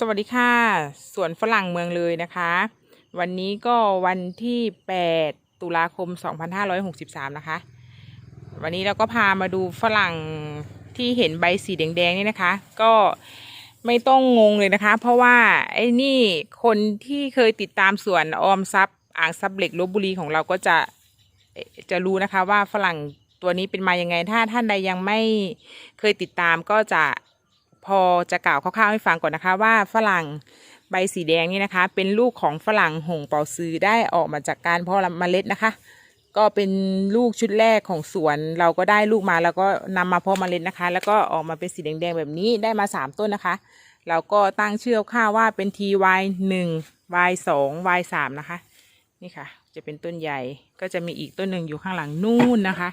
สวัสดีค่ะสวนฝรั่งเมืองเลยนะคะ วันนี้ก็วันที่ 8 ตุลาคม 2563 นะคะ วันนี้เราก็พามาดูฝรั่งที่เห็นใบสีแดงๆนี่นะคะ ก็ไม่ต้องงงเลยนะคะ เพราะว่าไอ้นี่คนที่เคยติดตามสวนออมทรัพย์ อ่างซับเหล็กลบบุรีของเราก็จะจะรู้นะคะว่าฝรั่งตัวนี้เป็นมายังไงถ้าท่านใดยังไม่เคยติดตามก็จะ พอจะกล่าวคร่าวๆให้ฟังก่อนนะคะว่าฝรั่งใบสีแดงนี่นะคะ เป็นลูกของฝรั่งหงเปาซื้อได้ออกมาจากการเพาะเมล็ดนะคะ ก็เป็นลูกชุดแรกของสวน เราก็ได้ลูกมาแล้วก็นำมาเพาะเมล็ดนะคะ แล้วก็ออกมาเป็นสีแดงๆแบบนี้ได้มาสามต้นนะคะ เราก็ตั้งเชื่อข้าวว่าเป็น TY หนึ่ง Y สอง Y สามนะคะ นี่ค่ะ จะเป็นต้นใหญ่ก็จะมีอีกต้นหนึ่งอยู่ข้างหลังนู่นนะคะ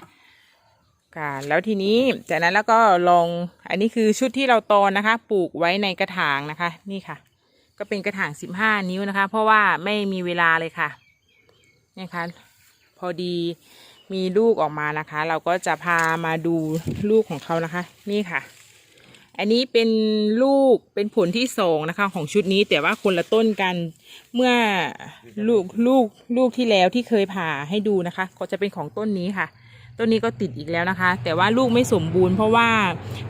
ค่ะ แล้วทีนี้จากนั้นแล้วก็ลองอันนี้คือชุดที่เราตอนนะคะ ปลูกไว้ในกระถางนะคะ นี่ค่ะ ก็เป็นกระถางสิบห้านิ้วนะคะ เพราะว่าไม่มีเวลาเลยค่ะนี่ค่ะพอดีมีลูกออกมานะคะ เราก็จะพามาดูลูกของเขานะคะ นี่ค่ะ อันนี้เป็นลูกเป็นผลที่สองนะคะ ของชุดนี้แต่ว่าคนละต้นกันเมื่อลูกลูกลูกที่แล้วที่เคยผ่าให้ดูนะคะ ก็จะเป็นของต้นนี้ค่ะ ต้นนี้ก็ติดอีกแล้วนะคะ แต่ว่าลูกไม่สมบูรณ์เพราะว่า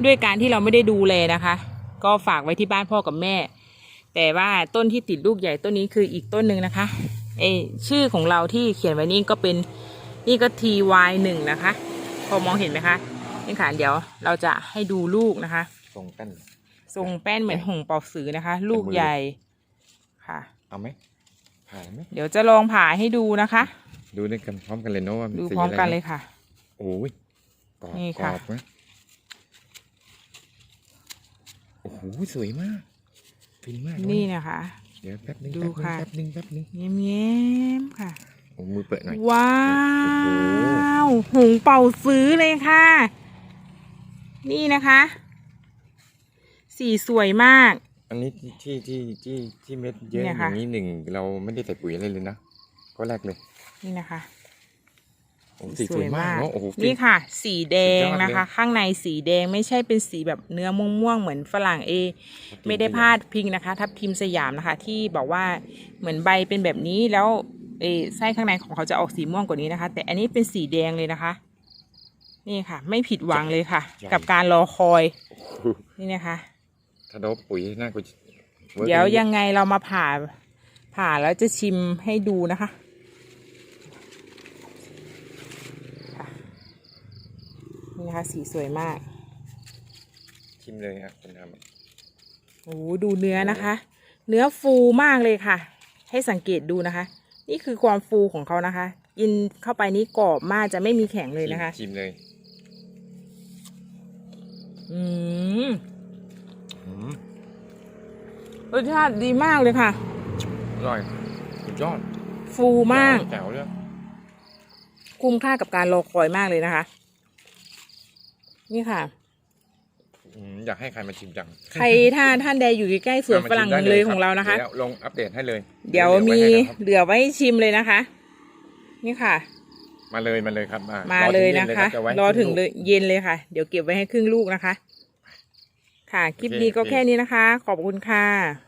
ด้วยการที่เราไม่ได้ดูแลนะคะ ก็ฝากไว้ที่บ้านพ่อกับแม่ แต่ว่าต้นที่ติดลูกใหญ่ต้นนี้คืออีกต้นหนึ่งนะคะเอยชื่อของเราที่เขียนไว้นี่ก็เป็นนี่ก็ ty หนึ่งนะคะ พอมองเห็นไหมคะนี่ค่ะเดี๋ยวเราจะให้ดูลูกนะคะส่งกันทรงแป้นเหมือนหงเป่าสือนะคะ ลูกใหญ่ค่ะ เอาไหมผ่านไหมเดี๋ยวจะลองผ่าให้ดูนะคะ ดูด้วยกันพร้อมกันเลยเนาะว่ามันดูสีพร้อมอะไรกันเลยค่ะ โอ้ยกรอบนี่กรค่ะ อบนะโอ้โหสวยมากฟินมากนี่เอะนะคะ เดี๋ยวแป๊บนึงดูแป๊บนึงค่ะ แป๊บนึงแป๊บนึงเงี้ยมๆค่ะ โอ้มือเปิดหน่อย ว้าโอ้โหวหงเป่าซื้อเลยค่ะ นี่นะคะ สีสวยมาก อันนี้ที่ที่ที่ที่เม็ดเยอะเนี่อยค่ะ ย่างนี้หนึ่งเราไม่ได้ใส่ปุ๋ยอะไรเลยนะก็แรกเลย นี่นะคะ โอ้สีสวยมากเนาะโอ้โหฟินี่ค่ะ สีแดงสุดยอดเลยนะคะ ข้างในสีแดงไม่ใช่เป็นสีแบบเนื้อม่วงๆเหมือนฝรั่งเอ ไม่ได้พาดพิงนะคะ ทับทิมสยามนะคะ ที่บอกว่าเหมือนใบเป็นแบบนี้แล้วเออไส้ข้างในของเขาจะออกสีม่วงกว่านี้นะคะ แต่อันนี้เป็นสีแดงเลยนะคะ นี่ค่ะ ไม่ผิดหวังเลยค่ะ กับการรอคอยโอ้โหนี่นะคะถ้าโดบปุ๋ยน่ากูเดี๋ยวยังไงเรามาผ่าผ่าแล้วจะชิมให้ดูนะคะค่ะ นี่นะคะสีสวยมากชิมเลยครับคุณทโอ้โหดูเนื้อนะคะ เนื้อฟูมากเลยค่ะ ให้สังเกตดูนะคะ นี่คือความฟูของเขานะคะ กินเข้าไปนี้กรอบมากจะไม่มีแข็งำเลยนะคะชิมเลยอืมอืมรสชาติดีมากเลยค่ะอร่อยสุดยอด ฟูมากแจ๋วเลยคุ้มค่ากับการรอคอยมากเลยนะคะ นี่ค่ะ อืมอยากให้ใครมาชิมจังใครถ้าท่านใดอยู่ใกล้ๆสวนฝรั่งเมืองเลยของเรานะคะ ดี๋ยวลงอัปเดตให้เลยเดี๋ยวหลือไมีให้นะครับเหลือไว้ให้ชิมเลยนะคะ นี่ค่ะ มาเลยมาเลยครับมามามาเลยนะคะจะไว้รอถึงให้เลลูกยเย็นเลยค่ะ เดี๋ยวเก็บไว้ให้ครึ่งลูกนะคะ ค่ะคลิปโอเคนี้ก็โอเคแค่นี้นะคะ ขอบคุณค่ะ